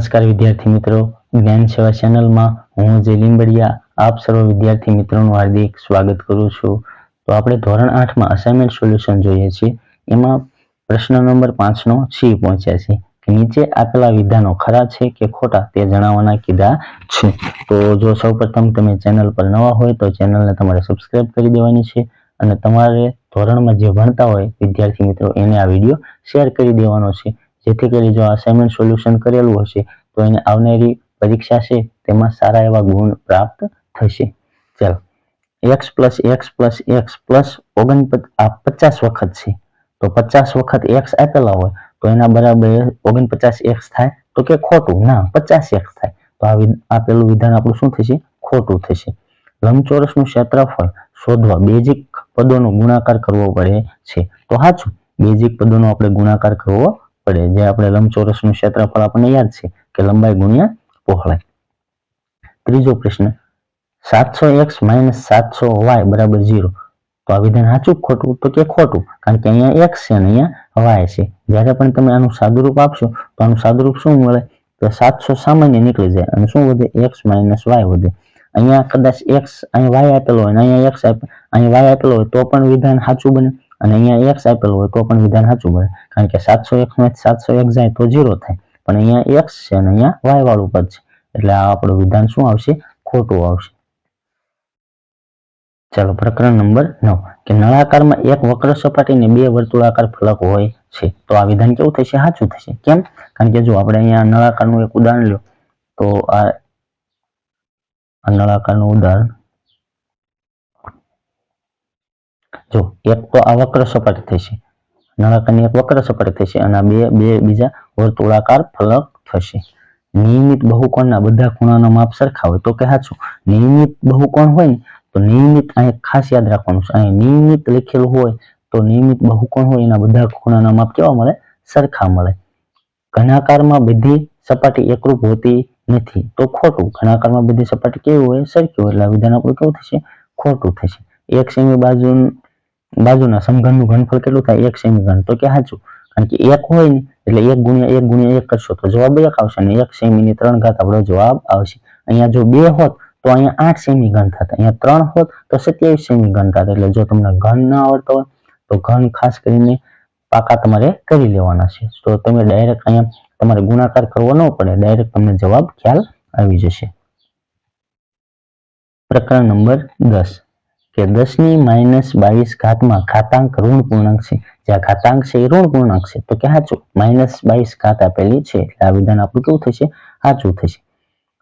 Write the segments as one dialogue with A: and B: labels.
A: નમસ્કાર વિદ્યાર્થી મિત્રો. જ્ઞાન સેવા ચેનલમાં હું જે આપ સર્વ વિદ્યાર્થી મિત્રોનું હાર્દિક સ્વાગત કરું છું. તો આપણે ધોરણ આઠમાં અસાઇનમેન્ટ સોલ્યુશન જોઈએ છીએ. એમાં પ્રશ્ન નંબર પાંચનો સી પહોંચ્યા છે. કે નીચે આપેલા વિધાનો ખરા છે કે ખોટા તે જણાવવાના કીધા છે. તો જો સૌપ્રથમ તમે ચેનલ પર નવા હોય તો ચેનલને તમારે સબસ્ક્રાઇબ કરી દેવાની છે અને તમારે ધોરણમાં જે ભણતા હોય વિદ્યાર્થી મિત્રો એને આ વીડિયો શેર કરી દેવાનો છે. જેથી કરી જો અસાઇનમેન્ટ સોલ્યુશન કરેલું હશે, તો એને આવનારી પરીક્ષા છે તેમાં સારા એવા ગુણ પ્રાપ્ત થશે. ચાલો X plus X plus X plus પચાસ વખત છે. તો પચાસ વખત એક્સ આપેલા હોય, તો એના બરાબર ઓગણપચાસ એક્સ થાય, તો કે ખોટું. ના, પચાસ એક્સ થાય. તો આ આપેલું વિધાન આપણું શું થશે? ખોટું થશે. લંબચોરસનું ક્ષેત્રફળ શોધવા બેઝિક પદોનો ગુણાકાર કરવો પડે છે. તો સાચું બેઝિક પદોનો આપણે ગુણાકાર કરવો પડે. જે આપણે લંબચોરસનું ક્ષેત્રફળ આપણને યાદ છે કે લંબાઈ ગુણ્યા પહોળાઈ. ત્રીજો પ્રશ્ન, સાતસો એક્સ માઇનસ સાતસો વાય બરાબર ઝીરો. તો આ વિધાન સાચું ખોટું? તો કે ખોટું, કારણ કે અહીંયા એક્સ છે અને અહીંયા વાય છે. જ્યારે પણ તમે આનું સાદુરૂપ આપશો, તો આનું સાદુરૂપ શું મળે? તો સાતસો સામાન્ય નીકળી જાય અને શું વધે? એક્સ માઇનસ વાય વધે. અહીંયા કદાચ એક્સ અહીં વાય આપેલો હોય અહીંયા એક્સ અહીં વાય આપેલો હોય તો પણ વિધાન સાચું બને. અને અહીંયા એક્સ આપેલું હોય તો પણ વિધાન સાચું બને કારણ કે સાતસો એક્સમાંથી સાતસો એક જાય તો ઝીરો થાય. પણ અહીંયા એક્સ છે અને અહીંયા વાય વાળું પદ છે. એટલે આ આપણું વિધાન શું આવશે? ખોટું આવશે. ચાલો, પ્રકરણ નંબર નવ. કે નળાકારમાં એક વક્ર સપાટી ને બે વર્તુળાકાર ફલક હોય છે. તો આ વિધાન કેવું થશે? સાચું થશે. કેમ? કારણ કે જો આપણે અહીંયા નળાકારનું એક ઉદાહરણ લો, તો આ નળાકારનું ઉદાહરણ જો એક તો આ વક્ર સપાટી થશે નળાકારની એક વક્ર સપાટી થશે અને બે બે બીજા વર્તુળાકાર ફલક થશે. નિયમિત બહુકોણના બધા ખૂણાનો માપ સરખા હોય તો કે સાચું નિયમિત બહુકોણ હોય તો નિયમિત અહીં ખાસ યાદ રાખવાનું છે. અહીં નિયમિત લખેલું હોય તો નિયમિત બહુકોણ હોય, એના બધા ખૂણાના માપ કેવા મળે? સરખા મળે. ઘનાકારમાં બધી સપાટી એકરૂપ હોતી નથી. તો ખોટું. ઘનાકારમાં બધી સપાટી કેવી હોય? સરખી હોય. એટલે વિધાન આપણું કેવું થશે? ખોટું થશે. એક સેમી બાજુ બાજુના સમઘનનું ઘનફળ કેટલું થાય? એક સેમી તો કે સાચું. કારણ કે એક હોય ને, એટલે એક ગુણ્યા એક ગુણ્યા એક કરશો તો જવાબ એક આવશે અને એક સેમી ની ત્રણ ઘાત આપણો જવાબ આવશે. અહીંયા જો બે હોત, તો અહીંયા આઠ સેમી ઘન થતા. અહીંયા ત્રણ હોત, તો સત્યાવીસ સેમી ઘન થતા. એટલે જો તમને ઘન ના આવડતો હોય, તો ઘન ખાસ કરીને પાકા તમારે કરી લેવાના છે. તો તમે ડાયરેક્ટ અહીંયા તમારે ગુણાકાર કરવો ન પડે. ડાયરેક્ટ તમને જવાબ ખ્યાલ આવી જશે. પ્રકરણ નંબર દસ. કે દસની માઇનસ બાવીસ ઘાતમાં ઘાતાંક ઋણ પૂર્ણાંક છે. જ્યાં ઘાતાંક છે એ ઋણ પૂર્ણાંક છે. તો કે સાચું માઇનસ બાવીસ ઘાત આપેલી છે, એટલે આ વિધાન આપણું કેવું થશે? સાચું થશે.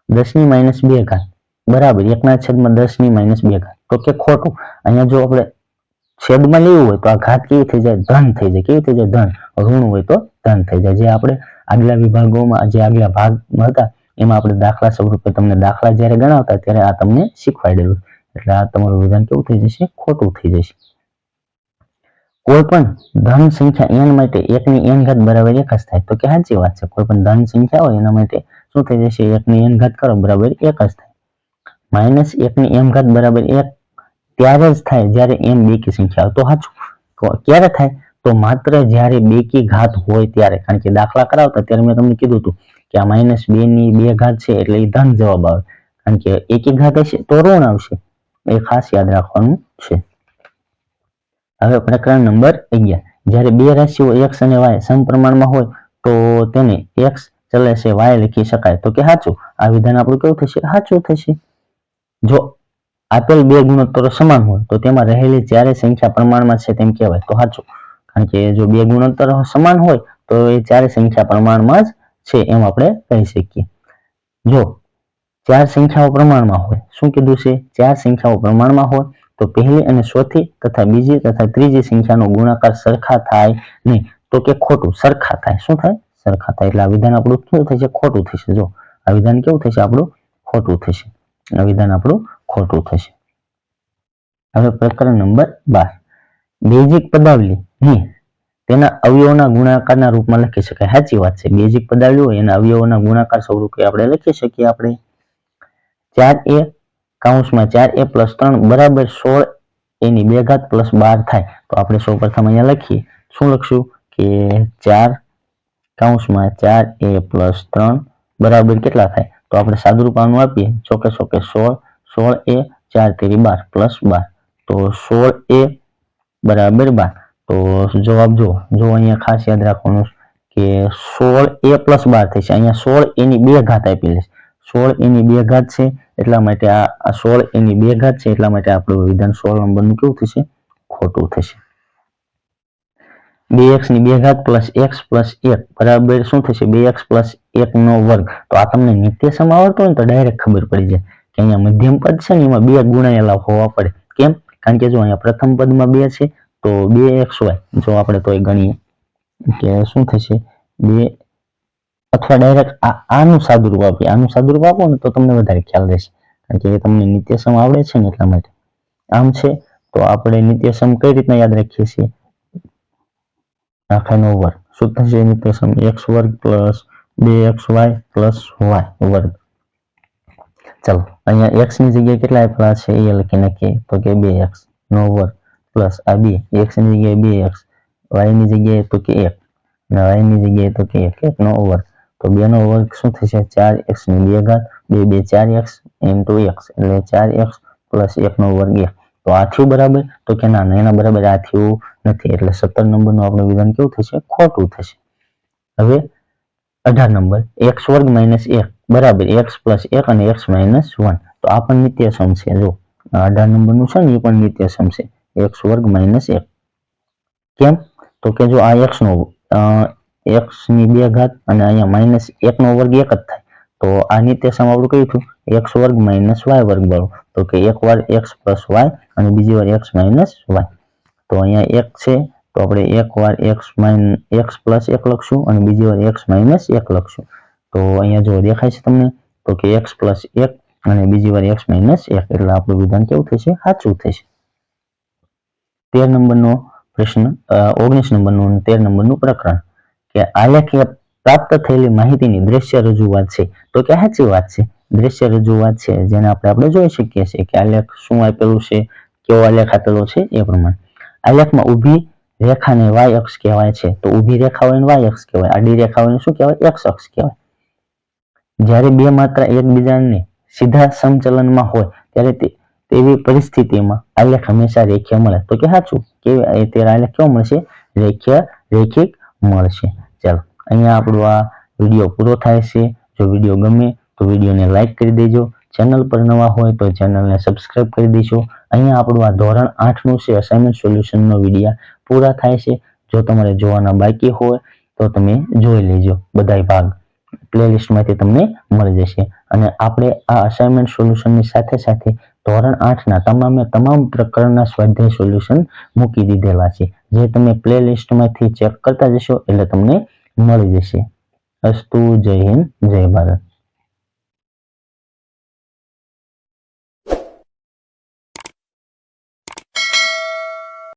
A: દસની માઇનસ બે ઘાત. બરાબર, એકના છેદમાં દસની માઇનસ બે ઘાત. તો કે ખોટું. અહીંયા જો આપણે છેદમાં લેવું હોય તો આ ઘાત કેવી થઈ જાય? ધન થઈ જાય. કેવી થઈ જાય? ધન. ઋણ હોય તો ધન થઈ જાય. જે આપણે આગલા વિભાગોમાં, જે આગલા ભાગમાં હતા, એમાં આપણે દાખલા સ્વરૂપે તમને દાખલા જ્યારે ગણાવતા, ત્યારે આ તમને શીખવાડેલું એટલે આ તમારું વિધાન કેવું થઈ જશે? ખોટું થઈ જશે. કોઈ પણ ધન સંખ્યા n માટે એકની n ઘાત બરાબર એક જ થાય. તો કે સાચી વાત છે કોઈ પણ ધન સંખ્યા હોય એના માટે શું થઈ જશે? એકની n ઘાત કરો, બરાબર એક જ થાય. માઇનસ એકની m ઘાત બરાબર એક ત્યારે જ થાય જ્યારે m બેકી સંખ્યા હોય તો સાચું. તો ક્યારે થાય? તો માત્ર જ્યારે બેકી ઘાત હોય ત્યારે. કારણ કે દાખલા કરાવતા ત્યારે મેં તમને કીધું હતું કે આ માઇનસ બે ની બે ઘાત છે એટલે એ ધન જવાબ આવે. કારણ કે એકી ઘાત હશે તો ઋણ આવશે. એ ખાસ યાદ રાખવાનું છે. હવે પ્રકરણ નંબર અગિયાર. જ્યારે બે રાશિઓ એક્સ અને વાય સમપ્રમાણમાં હોય, તો તેને એક્સ ચલે છે વાય લખી શકાય. તો કે સાચું? આ વિધાન આપણું કેવું થશે? સાચું થશે. જો આપેલ બે ગુણોત્તરો સમાન હોય, તો તેમાં રહેલી જ્યારે સંખ્યા પ્રમાણમાં છે તેમ કહેવાય. તો સાચું. કારણ કે જો બે ગુણોત્તરો સમાન હોય, તો એ ચારે સંખ્યા પ્રમાણમાં જ છે એમ આપણે કહી શકીએ. જો ચાર સંખ્યાઓ પ્રમાણમાં હોય. શું કીધું છે? ચાર સંખ્યાઓ પ્રમાણમાં હોય તો પહેલી અને ચોથી તથા બીજી તથા ત્રીજી સંખ્યાનો ગુણાકાર સરખા થાય નહીં તો કે ખોટું સરખા થાય. શું થાય? સરખા થાય. એટલે આ વિધાન આપણું શું થશે? ખોટું થશે. જો, આ વિધાન કેવું થશે? આપણું ખોટું થશે. આ વિધાન આપણું ખોટું થશે. હવે પ્રકરણ નંબર બાર. બેઝિક પદાવલી. ની તેના અવયવોના ગુણાકારના રૂપમાં લખી શકાય. સાચી વાત છે. બેઝિક પદાવલી હોય એના અવયવોના ગુણાકાર સ્વરૂપે આપણે લખી શકીએ આપણે. ચાર એ કાઉન્સમાં ચાર એ પ્લસ ત્રણ બરાબર સોળ એની બે ઘાત પ્લસ બાર થાય. તો આપણે સૌ પ્રથમ અહીંયા લખીએ. શું લખશું? કે ચાર કાઉન્સમાં ચાર એ પ્લસ ત્રણ બરાબર કેટલા થાય? તો આપણે સાદુરૂપ આનું આપીએ. ચોકે ચોકે સોળ સોળ એ ચાર તેરી બાર પ્લસ બાર. તો સોળ એ બરાબર બાર. તો જવાબ જો જો અહીંયા ખાસ યાદ રાખવાનું કે સોળ એ પ્લસ બાર થશે. અહીંયા સોળ એની બે ઘાત આપેલી છે. સોળ એની બે ઘાત છે, એટલા માટે આ સોળ એની બે ઘાત છે, એટલા માટે આપણું વિધાન સોળ નંબરનું કેવું થશે? ખોટું થશે. બે એક્સની બે ઘાત પ્લસ એક્સ પ્લસ એક, બરાબર શું થશે? બે એક્સ પ્લસ એક નો વર્ગ. તો આ તમને નિત્ય સમ આવડતો હોય ને તો ડાયરેક્ટ ખબર પડી જાય કે અહીંયા મધ્યમ પદ છે ને એમાં બે ગુણાયેલા હોવા પડે. કેમ? કારણ કે જો અહીંયા પ્રથમ પદમાં બે છે, તો બે એક્સ વાય. જો આપણે તોય ગણીએ કે શું થશે? બે અથવા ડાયરેક્ટ આનું સાદુરૂપ આપીએ. આનું સાદુરૂપ આપો ને તો તમને વધારે ખ્યાલ રહેશે. કારણ કે એ તમને નિત્યસમ આવડે છે ને એટલા માટે. આમ છે, તો આપણે નિત્યસમ કઈ રીતના યાદ રાખીએ છીએ? આખાનો વર્ગ. શું થશે નિત્યસમ. એક્સ વર્ગ પ્લસ બે એક્સ વાય પ્લસ વાય વર્ગ. ચલો, અહીંયા એક્સની જગ્યાએ કેટલા આપેલા છે? એ લખી નાખીએ. તો કે બે એક્સ. નો વર્ગ પ્લસ આ બે. એક્સની જગ્યાએ બે એક્સ. વાયની જગ્યાએ તો કે એક. અને વાયની જગ્યાએ તો કે એક. એક નો વર્ગ. તો બે નો વર્ગ શું થશે ચાર એક્સની બે ઘાત બે બે ચાર એક્સ ઇન્ટુ એક્સ એટલે ચાર એક્સ પ્લસ એક નો વર્ગ એક તો આ થયું બરાબર તો કે ના ના, એના બરાબર આ થયું નથી એટલે સત્તર નંબરનું આપણું વિધાન કેવું થશે ખોટું થશે હવે અઢાર નંબર એક્સ વર્ગ માઇનસ એક બરાબર એક્સ પ્લસ એક અને એક્સ માઇનસ વન તો આ પણ નિત્યસમ છે જો આ અઢાર નંબરનું છે ને એ પણ નિત્યસમ છે એક્સ વર્ગ માઇનસ એક કેમ તો કે જો આ એક્સ નો એક્સની બે ઘાત અને અહીંયા માઇનસ એક નો વર્ગ એક જ થાય. તો આ નિત્યસમ આપણું કયું થયું? એક્સ વર્ગ માઇનસ વાય વર્ગ વાળું તો કે એક વાર એક્સ પ્લસ વાય અને બીજી વાર એક્સ માઇનસ વાય તો અહીંયા એક છે, તો આપણે એક વાર એક્સ માઇન એક્સ પ્લસ એક લખશું અને બીજી વાર એક્સ માઇનસ એક લખશું. તો અહીંયા જો દેખાય છે તમને, તો કે એક્સ પ્લસ એક અને બીજી વાર એક્સ માઇનસ એક. એટલે આપણું વિધાન કેવું થશે? સાચું થશે. તેર નંબરનો પ્રશ્ન ઓગણીસ નંબરનું અને તેર નંબરનું પ્રકરણ. કે આલેખીય પ્રાપ્ત થયેલી માહિતીની દ્રશ્ય રજૂઆત છે. તો કે સાચી વાત છે? દ્રશ્ય રજૂઆત છે જેને આપણે આપણે જોઈ શકીએ છીએ કે આલેખ શું આપેલું છે, કેવો આલેખ આપેલો છે એ પ્રમાણે. આલેખમાં ઊભી રેખાને વાય અક્ષ કહેવાય છે. તો ઊભી રેખા હોય વાય અક્ષ કહેવાય. આડી રેખા હોય શું કહેવાય? એક્સ અક્ષ કહેવાય. જ્યારે બે માત્ર એકબીજાને સીધા સમચલનમાં હોય, ત્યારે તેવી પરિસ્થિતિમાં આલેખ હંમેશા રેખીય મળે. તો કે સાચું? કે ત્યારે આલેખ કેવો મળશે? રેખીય, રેખિક મળશે. ચાલો, અહીંયા આપણો આ વીડિયો પૂરો થાય છે. જો વીડિયો ગમે તો વિડીયોને લાઇક કરી દેજો. ચેનલ પર નવા હોય તો ચેનલને સબસ્ક્રાઇબ કરી દેજો. અહીંયા આપણું આ ધોરણ આઠનું છે અસાઇનમેન્ટ સોલ્યુશનનો વિડીયા પૂરા થાય છે. જો તમારે જોવાના બાકી હોય તો તમે જોઈ લેજો. બધાય ભાગ પ્લેલિસ્ટમાંથી તમને મળી જશે. અને આપણે આ અસાઇનમેન્ટ સોલ્યુશનની સાથે સાથે ધોરણ આઠના તમામે તમામ પ્રકરણના સ્વાધ્યાય સોલ્યુશન મૂકી દીધેલા છે. જે તમે પ્લે લિસ્ટમાંથી ચેક કરતા જશો એટલે તમને મળી જશે. અસ્તુ જય હિન્દ, જય ભારત.